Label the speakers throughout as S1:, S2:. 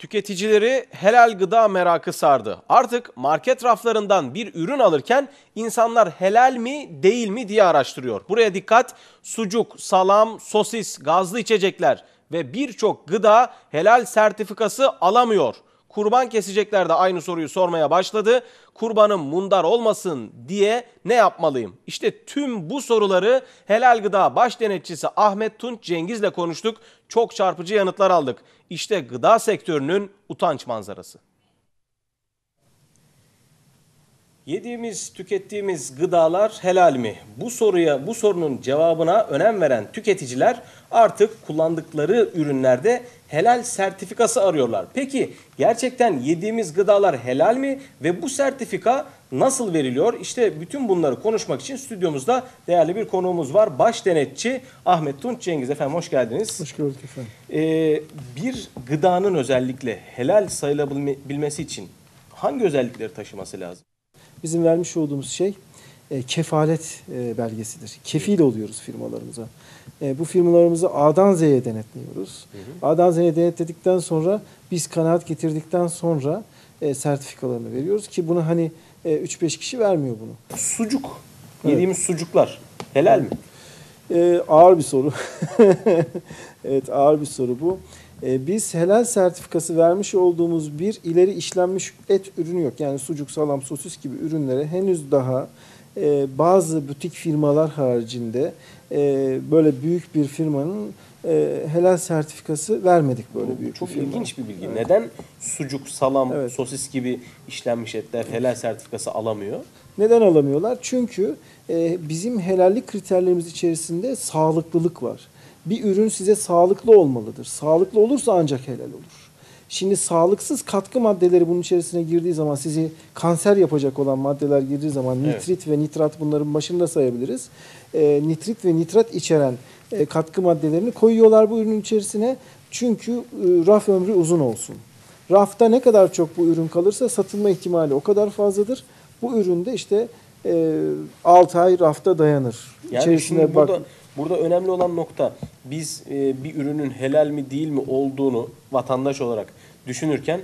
S1: Tüketicileri helal gıda merakı sardı. Artık market raflarından bir ürün alırken insanlar helal mi değil mi diye araştırıyor. Buraya dikkat sucuk, salam, sosis, gazlı içecekler ve birçok gıda helal sertifikası alamıyor. Kurban kesecekler de aynı soruyu sormaya başladı. Kurbanım mundar olmasın diye ne yapmalıyım? İşte tüm bu soruları helal gıda baş denetçisi Ahmet Tunç Cengiz'le konuştuk. Çok çarpıcı yanıtlar aldık. İşte gıda sektörünün utanç manzarası. Yediğimiz, tükettiğimiz gıdalar helal mi? Bu soruya, bu sorunun cevabına önem veren tüketiciler artık kullandıkları ürünlerde helal sertifikası arıyorlar. Peki gerçekten yediğimiz gıdalar helal mi ve bu sertifika nasıl veriliyor? İşte bütün bunları konuşmak için stüdyomuzda değerli bir konuğumuz var. Baş denetçi Ahmet Tunç Cengiz. Efendim hoş geldiniz.
S2: Hoş gördük efendim.
S1: Ee, bir gıdanın özellikle helal sayılabilmesi için hangi özellikleri taşıması lazım?
S2: Bizim vermiş olduğumuz şey e, kefalet e, belgesidir. Kefil oluyoruz firmalarımıza. E, bu firmalarımızı A'dan Z'ye denetliyoruz. Hı hı. A'dan Z'ye denetledikten sonra biz kanaat getirdikten sonra e, sertifikalarını veriyoruz ki bunu hani e, 3-5 kişi vermiyor bunu.
S1: Sucuk, evet. yediğimiz sucuklar helal mi?
S2: E, ağır bir soru. evet ağır bir soru bu. E, biz helal sertifikası vermiş olduğumuz bir ileri işlenmiş et ürünü yok. Yani sucuk, salam, sosis gibi ürünlere henüz daha e, bazı butik firmalar haricinde e, böyle büyük bir firmanın e, helal sertifikası vermedik böyle büyük
S1: Çok
S2: bir firma.
S1: ilginç bir bilgi. Evet. Neden sucuk, salam, evet. sosis gibi işlenmiş etler helal sertifikası alamıyor?
S2: Neden alamıyorlar? Çünkü e, bizim helallik kriterlerimiz içerisinde sağlıklılık var. Bir ürün size sağlıklı olmalıdır. Sağlıklı olursa ancak helal olur. Şimdi sağlıksız katkı maddeleri bunun içerisine girdiği zaman sizi kanser yapacak olan maddeler girdiği zaman nitrit evet. ve nitrat bunların başında sayabiliriz. E, nitrit ve nitrat içeren e, katkı maddelerini koyuyorlar bu ürünün içerisine. Çünkü e, raf ömrü uzun olsun. Rafta ne kadar çok bu ürün kalırsa satılma ihtimali o kadar fazladır. Bu üründe işte e, 6 ay rafta dayanır.
S1: Yani İçerisine şimdi burada, bak... burada önemli olan nokta biz e, bir ürünün helal mi değil mi olduğunu vatandaş olarak düşünürken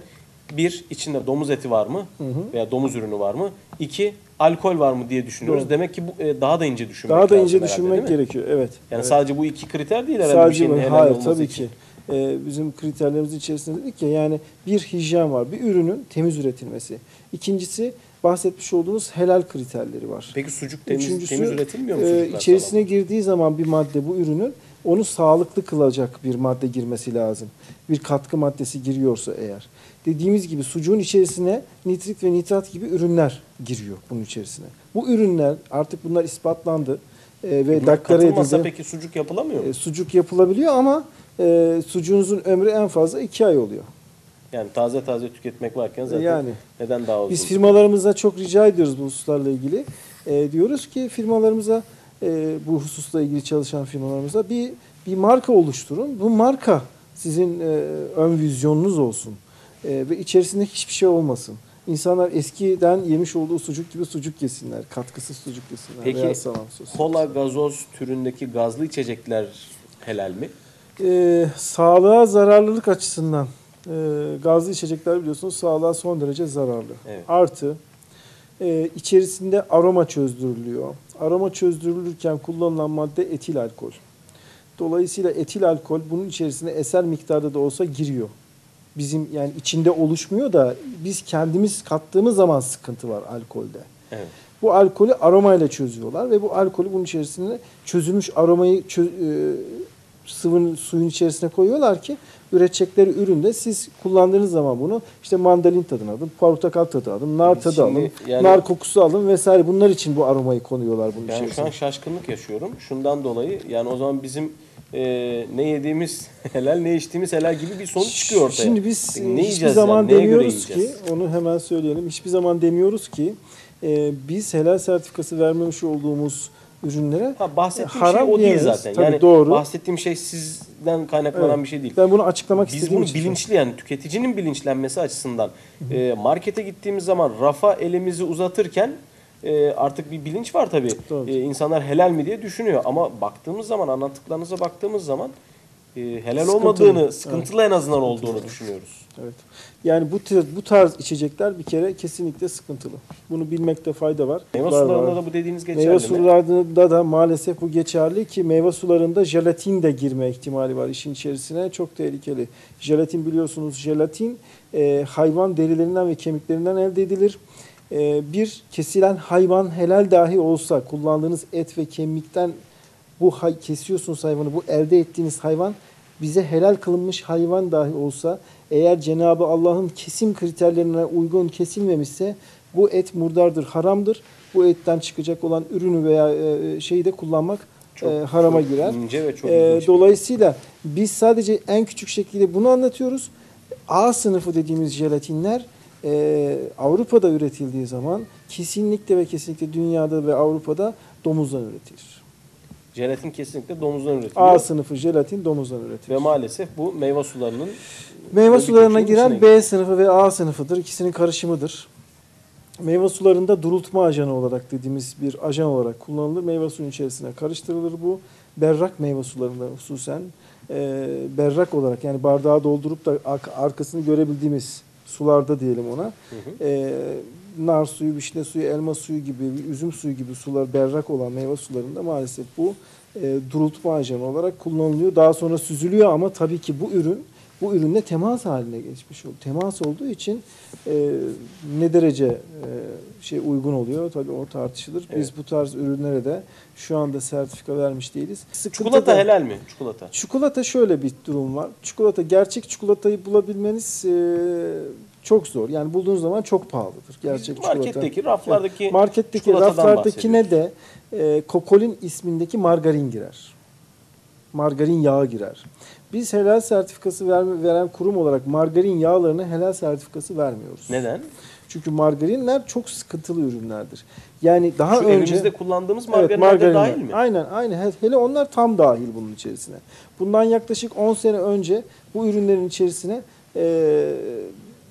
S1: bir içinde domuz eti var mı hı hı. veya domuz ürünü var mı? İki alkol var mı diye düşünüyoruz. Doğru. Demek ki bu e, daha da ince düşünmek
S2: Daha da ince düşünmek herhalde, gerekiyor. Evet.
S1: Yani
S2: evet.
S1: sadece bu iki kriter değil herhalde
S2: sadece
S1: bir şeyin
S2: helal hayır, olması tabii için. ki. Ee, bizim kriterlerimiz içerisinde dedik ya yani bir hijyen var. Bir ürünün temiz üretilmesi. İkincisi bahsetmiş olduğunuz helal kriterleri var.
S1: Peki sucuk temiz, Üçüncüsü, temiz üretilmiyor mu? E,
S2: içerisine falan? girdiği zaman bir madde bu ürünün onu sağlıklı kılacak bir madde girmesi lazım. Bir katkı maddesi giriyorsa eğer. Dediğimiz gibi sucuğun içerisine nitrit ve nitrat gibi ürünler giriyor bunun içerisine. Bu ürünler artık bunlar ispatlandı.
S1: E, ve dakikara edildi. peki sucuk yapılamıyor mu?
S2: E, sucuk yapılabiliyor ama e, sucuğunuzun ömrü en fazla iki ay oluyor.
S1: Yani taze taze tüketmek varken zaten yani, neden daha uzun?
S2: Biz firmalarımıza çok rica ediyoruz bu hususlarla ilgili. E, diyoruz ki firmalarımıza e, bu hususla ilgili çalışan firmalarımıza bir bir marka oluşturun. Bu marka sizin e, ön vizyonunuz olsun. E, ve içerisinde hiçbir şey olmasın. İnsanlar eskiden yemiş olduğu sucuk gibi sucuk yesinler. Katkısız sucuk yesinler.
S1: Peki veya salam kola, gazoz türündeki gazlı içecekler helal mi?
S2: E, sağlığa zararlılık açısından e, gazlı içecekler biliyorsunuz sağlığa son derece zararlı. Evet. Artı e, içerisinde aroma çözdürülüyor. Aroma çözdürülürken kullanılan madde etil alkol. Dolayısıyla etil alkol bunun içerisine eser miktarda da olsa giriyor. Bizim yani içinde oluşmuyor da biz kendimiz kattığımız zaman sıkıntı var alkolde. Evet. Bu alkolü aromayla çözüyorlar ve bu alkolü bunun içerisine çözülmüş aromayı çö e, sıvının suyun içerisine koyuyorlar ki üretecekleri üründe siz kullandığınız zaman bunu işte mandalin tadını alın, portakal tadı alın, nar tadı Şimdi alın, yani, nar kokusu alın vesaire bunlar için bu aromayı konuyorlar bunun
S1: yani
S2: içerisine.
S1: şu an şaşkınlık yaşıyorum. Şundan dolayı yani o zaman bizim e, ne yediğimiz helal ne içtiğimiz helal gibi bir sonuç çıkıyor ortaya.
S2: Şimdi biz ne hiçbir zaman yani? demiyoruz ki onu hemen söyleyelim. Hiçbir zaman demiyoruz ki e, biz helal sertifikası vermemiş olduğumuz ürünlere
S1: ha, bahsettiğim haram şey o değil zaten. Tabii yani doğru. bahsettiğim şey sizden kaynaklanan evet. bir şey değil.
S2: Ben bunu açıklamak
S1: Biz
S2: istediğim
S1: bunu bilinçli yani tüketicinin bilinçlenmesi açısından e, markete gittiğimiz zaman rafa elimizi uzatırken e, artık bir bilinç var tabii. E, insanlar helal mi diye düşünüyor ama baktığımız zaman anlattıklarınıza baktığımız zaman e, helal
S2: Sıkıntılı.
S1: olmadığını, sıkıntılı en azından olduğunu düşünüyoruz.
S2: Evet. Yani bu bu tarz içecekler bir kere kesinlikle sıkıntılı. Bunu bilmekte fayda var.
S1: Meyve
S2: Var,
S1: sularında
S2: var.
S1: da bu dediğiniz geçerli
S2: Meyve
S1: mi?
S2: sularında da maalesef bu geçerli ki meyve sularında jelatin de girme ihtimali var işin içerisine. Çok tehlikeli. Jelatin biliyorsunuz jelatin e, hayvan derilerinden ve kemiklerinden elde edilir. E, bir kesilen hayvan helal dahi olsa kullandığınız et ve kemikten bu hay- kesiyorsunuz hayvanı bu elde ettiğiniz hayvan bize helal kılınmış hayvan dahi olsa eğer Cenabı Allah'ın kesim kriterlerine uygun kesilmemişse bu et murdardır, haramdır. Bu etten çıkacak olan ürünü veya e, şeyi de kullanmak
S1: Çok-
S2: e, harama
S1: çok
S2: girer.
S1: ince ve çok
S2: E,
S1: ilginç.
S2: dolayısıyla biz sadece en küçük şekilde bunu anlatıyoruz. A sınıfı dediğimiz jelatinler e, Avrupa'da üretildiği zaman kesinlikle ve kesinlikle dünyada ve Avrupa'da domuzdan üretilir.
S1: Jelatin kesinlikle domuzdan üretiliyor.
S2: A sınıfı jelatin domuzdan üretilir.
S1: Ve maalesef bu meyve sularının
S2: Meyve
S1: Ve
S2: sularına giren B sınıfı ve A sınıfıdır. İkisinin karışımıdır. Meyve sularında durultma ajanı olarak dediğimiz bir ajan olarak kullanılır. Meyve suyun içerisine karıştırılır bu. Berrak meyve sularında hususen e, berrak olarak yani bardağı doldurup da ar- arkasını görebildiğimiz sularda diyelim ona.
S1: Hı hı.
S2: E, nar suyu, vişne suyu, elma suyu gibi, üzüm suyu gibi sular berrak olan meyve sularında maalesef bu e, durultma ajanı olarak kullanılıyor. Daha sonra süzülüyor ama tabii ki bu ürün bu ürünle temas haline geçmiş oluyor. Temas olduğu için e, ne derece e, şey uygun oluyor tabii o tartışılır. Biz
S1: Evet.
S2: bu tarz ürünlere de şu anda sertifika vermiş değiliz. Sıkıntı
S1: çikolata
S2: da-
S1: helal mi? Çikolata.
S2: Çikolata şöyle bir durum var. Çikolata gerçek çikolatayı bulabilmeniz e, çok zor. Yani bulduğunuz zaman çok pahalıdır gerçek çikolata.
S1: Marketteki, raflardaki
S2: Marketteki
S1: çikolatadan
S2: raflardakine de e, Kokolin ismindeki margarin girer. Margarin yağı girer. Biz helal sertifikası ver- veren kurum olarak margarin yağlarına helal sertifikası vermiyoruz.
S1: Neden?
S2: Çünkü margarinler çok sıkıntılı ürünlerdir. Yani daha
S1: Şu
S2: önce
S1: evimizde kullandığımız
S2: Evet,
S1: margarinler de
S2: margarinler.
S1: dahil mi?
S2: Aynen, aynen. He- Hele onlar tam dahil bunun içerisine. Bundan yaklaşık 10 sene önce bu ürünlerin içerisine e,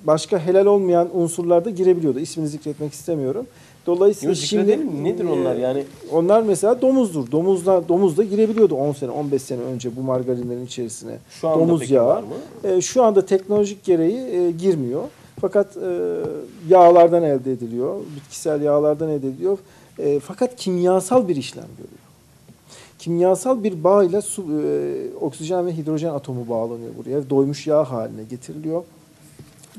S2: başka helal olmayan unsurlar da girebiliyordu. İsmini zikretmek istemiyorum. Dolayısıyla
S1: Yok,
S2: şimdi?
S1: Nedir onlar
S2: e,
S1: yani?
S2: Onlar mesela domuzdur. Domuzda domuz da girebiliyordu 10 sene, 15 sene önce bu margarinlerin içerisine.
S1: Şu anda
S2: domuz
S1: peki
S2: yağı.
S1: var mı?
S2: E, şu anda teknolojik gereği e, girmiyor. Fakat e, yağlardan elde ediliyor. Bitkisel yağlardan elde ediliyor. E, fakat kimyasal bir işlem görüyor. Kimyasal bir bağ ile su, e, oksijen ve hidrojen atomu bağlanıyor buraya. Doymuş yağ haline getiriliyor.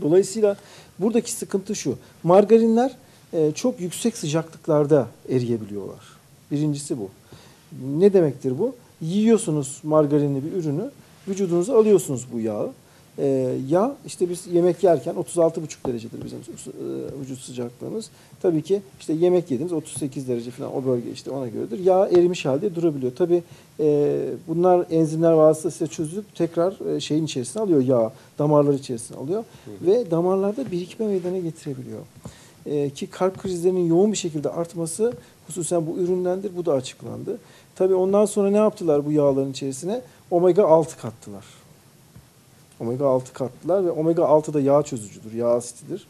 S2: Dolayısıyla buradaki sıkıntı şu. Margarinler e, çok yüksek sıcaklıklarda eriyebiliyorlar. Birincisi bu. Ne demektir bu? Yiyorsunuz margarinli bir ürünü, vücudunuza alıyorsunuz bu yağı. E, yağ işte biz yemek yerken 36,5 derecedir bizim e, vücut sıcaklığımız. Tabii ki işte yemek yediniz 38 derece falan o bölge işte ona göredir. Yağ erimiş halde durabiliyor. Tabii e, bunlar enzimler vasıtasıyla çözülüp tekrar e, şeyin içerisine alıyor yağ, damarlar içerisine alıyor ve damarlarda birikme meydana getirebiliyor. E, ki kalp krizlerinin yoğun bir şekilde artması hususen bu üründendir. Bu da açıklandı. Tabii ondan sonra ne yaptılar bu yağların içerisine? Omega 6 kattılar. Omega 6 kattılar ve omega 6 da yağ çözücüdür, yağ asitidir.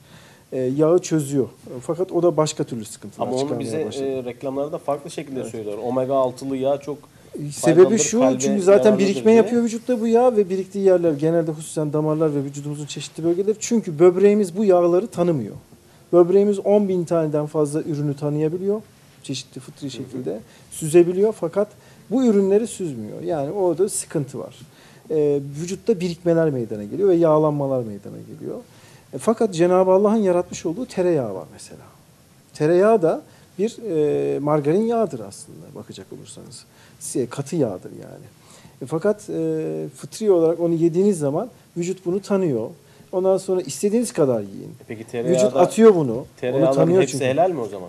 S2: E, yağı çözüyor. Fakat o da başka türlü sıkıntılar
S1: Ama onu
S2: çıkarmaya
S1: bize
S2: başladı.
S1: e, reklamlarda farklı şekilde söylüyorlar. Omega 6'lı yağ çok
S2: Sebebi şu
S1: kalbe
S2: çünkü zaten birikme
S1: diye.
S2: yapıyor vücutta bu yağ ve biriktiği yerler genelde hususen damarlar ve vücudumuzun çeşitli bölgeleri. Çünkü böbreğimiz bu yağları tanımıyor. Böbreğimiz 10 bin taneden fazla ürünü tanıyabiliyor. Çeşitli fıtri şekilde süzebiliyor fakat bu ürünleri süzmüyor. Yani orada sıkıntı var. Ee, vücutta birikmeler meydana geliyor ve yağlanmalar meydana geliyor. E, fakat Cenab-ı Allah'ın yaratmış olduğu tereyağı var mesela. Tereyağı da bir e, margarin yağıdır aslında bakacak olursanız. Katı yağdır yani. E, fakat e, fıtri olarak onu yediğiniz zaman vücut bunu tanıyor. Ondan sonra istediğiniz kadar yiyin.
S1: E Peki
S2: Vücut
S1: tereyağda,
S2: atıyor bunu. Onu
S1: tereyağların
S2: tanıyor
S1: hepsi
S2: çünkü.
S1: helal mi o zaman?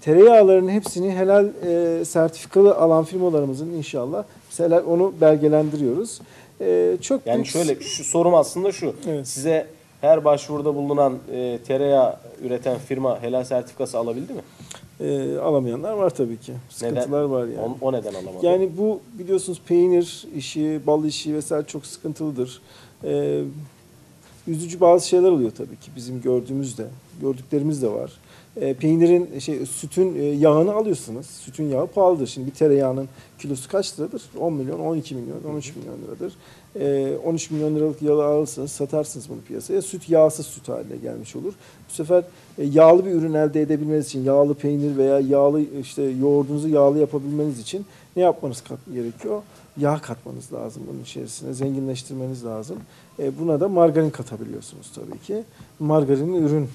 S2: Tereyağlarının hepsini helal e, sertifikalı alan firmalarımızın inşallah mesela onu belgelendiriyoruz. E, çok
S1: Yani
S2: büyük-
S1: şöyle şu sorum aslında şu.
S2: Evet.
S1: Size her başvuruda bulunan e, tereyağı üreten firma helal sertifikası alabildi mi?
S2: e, alamayanlar var tabii ki. Sıkıntılar var yani.
S1: O, o neden alamadı?
S2: Yani bu biliyorsunuz peynir işi, bal işi vesaire çok sıkıntılıdır. Ee, üzücü bazı şeyler oluyor tabii ki bizim gördüğümüzde. Gördüklerimiz de var. E, peynirin şey sütün e, yağını alıyorsunuz. Sütün yağı pahalıdır. Şimdi bir tereyağının kilosu kaç liradır? 10 milyon, 12 milyon, 13 milyon liradır. E, 13 milyon liralık yağı alırsınız, satarsınız bunu piyasaya. Süt yağsız süt haline gelmiş olur. Bu sefer e, yağlı bir ürün elde edebilmeniz için, yağlı peynir veya yağlı işte yoğurdunuzu yağlı yapabilmeniz için ne yapmanız gerekiyor? Yağ katmanız lazım bunun içerisine, zenginleştirmeniz lazım. E, buna da margarin katabiliyorsunuz tabii ki. Margarinin ürün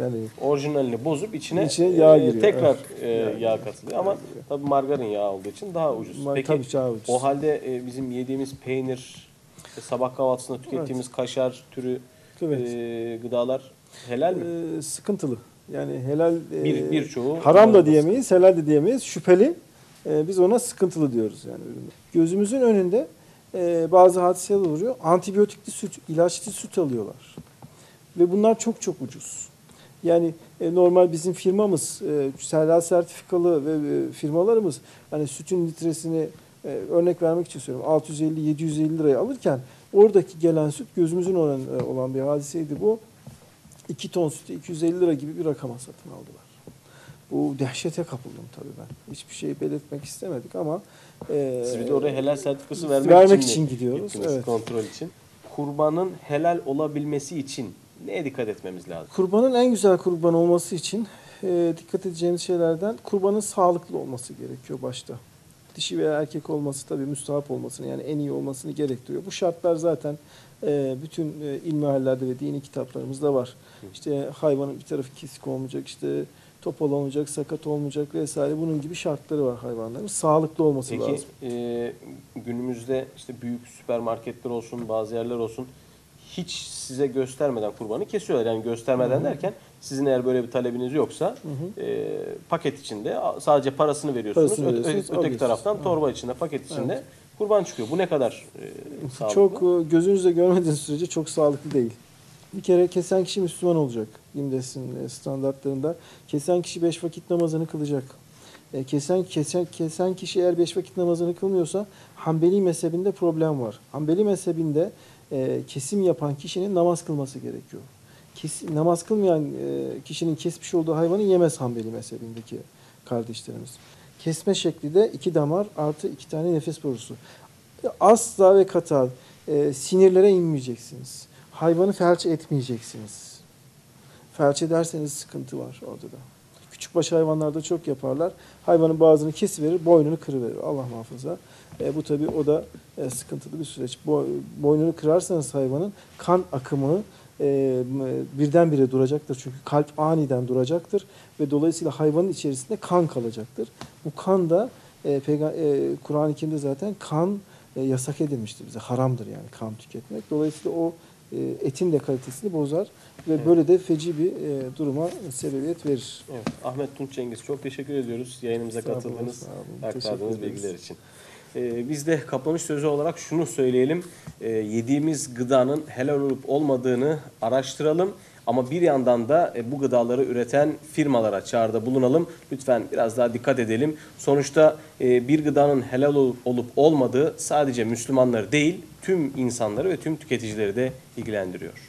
S2: yani
S1: Orijinalini bozup içine,
S2: İçine yağ
S1: e,
S2: giriyor,
S1: tekrar
S2: evet.
S1: e,
S2: Yağ
S1: yağ katılıyor ama
S2: giriyor.
S1: tabii margarin yağı olduğu için daha ucuz.
S2: Mar-
S1: Peki
S2: tabii daha ucuz.
S1: o halde e, bizim yediğimiz peynir, sabah kahvaltısında tükettiğimiz kaşar türü
S2: Evet.
S1: e, gıdalar helal mi?
S2: e, sıkıntılı. Yani helal e,
S1: Bir- birçoğu
S2: haram da diyemeyiz, helal de diyemeyiz. Şüpheli. E, biz ona sıkıntılı diyoruz yani üründe. Gözümüzün önünde e, bazı hadiseler oluyor. Antibiyotikli süt, ilaçlı süt alıyorlar. Ve bunlar çok çok ucuz. Yani e, normal bizim firmamız, e, Serra sertifikalı ve e, firmalarımız hani sütün litresini e, örnek vermek için söylüyorum 650-750 liraya alırken oradaki gelen süt gözümüzün önünde olan bir hadiseydi bu. 2 ton sütü 250 lira gibi bir rakama satın aldılar. Bu dehşete kapıldım tabii ben. Hiçbir şey belirtmek istemedik ama e,
S1: Siz bir de oraya helal sertifikası vermek,
S2: vermek
S1: için,
S2: için gidiyoruz,
S1: gittiniz,
S2: evet.
S1: kontrol için. Kurbanın helal olabilmesi için neye dikkat etmemiz lazım?
S2: Kurbanın en güzel kurban olması için e, dikkat edeceğimiz şeylerden kurbanın sağlıklı olması gerekiyor başta. Dişi veya erkek olması tabii müstahap olmasını yani en iyi olmasını gerektiriyor. Bu şartlar zaten e, bütün e, ilmihallerde ve dini kitaplarımızda var. İşte hayvanın bir tarafı kesik olmayacak, işte topal olmayacak, sakat olmayacak vesaire bunun gibi şartları var hayvanların. Sağlıklı olması
S1: Peki
S2: lazım.
S1: e, günümüzde işte büyük süpermarketler olsun, bazı yerler olsun hiç size göstermeden kurbanı kesiyorlar. Yani göstermeden derken sizin eğer böyle bir talebiniz yoksa e, paket içinde sadece parasını veriyorsunuz.
S2: Parasını
S1: Öte-
S2: veriyorsunuz,
S1: öteki taraftan torba içinde, paket içinde kurban çıkıyor. Bu ne kadar e, sağlıklı?
S2: Çok e, gözünüzle görmediğiniz sürece çok sağlıklı değil. Bir kere kesen kişi Müslüman olacak. İmdes'in e, standartlarında. Kesen kişi beş vakit namazını kılacak. E, Kesen, kesen, kesen kişi eğer beş vakit namazını kılmıyorsa Hanbeli mezhebinde problem var. Hanbeli mezhebinde e, kesim yapan kişinin namaz kılması gerekiyor. Kes, namaz kılmayan e, kişinin kesmiş olduğu hayvanı yemez Hanbeli mezhebindeki kardeşlerimiz. Kesme şekli de iki damar artı iki tane nefes borusu. Asla ve kata e, sinirlere inmeyeceksiniz. Hayvanı felç etmeyeceksiniz. Felç ederseniz sıkıntı var orada da. Küçükbaş hayvanlarda çok yaparlar. Hayvanın boğazını kesiverir, boynunu kırıverir. Allah muhafaza. E, bu tabii o da e, sıkıntılı bir süreç. Bo, boynunu kırarsanız hayvanın kan akımı e, birdenbire duracaktır. Çünkü kalp aniden duracaktır ve dolayısıyla hayvanın içerisinde kan kalacaktır. Bu kan da e, e, Kur'an-ı Kerim'de zaten kan e, yasak edilmiştir bize. Haramdır yani kan tüketmek. Dolayısıyla o etin de kalitesini bozar ve
S1: Evet.
S2: böyle de feci bir e, duruma sebebiyet verir.
S1: Evet. Ahmet Tunç Cengiz çok teşekkür ediyoruz yayınımıza
S2: Sağ
S1: katıldığınız, aktardığınız bilgiler için. Ee, biz de kapanış sözü olarak şunu söyleyelim. Ee, yediğimiz gıdanın helal olup olmadığını araştıralım. Ama bir yandan da e, bu gıdaları üreten firmalara çağrıda bulunalım. Lütfen biraz daha dikkat edelim. Sonuçta e, bir gıdanın helal olup, olup olmadığı sadece Müslümanları değil, tüm insanları ve tüm tüketicileri de ilgilendiriyor.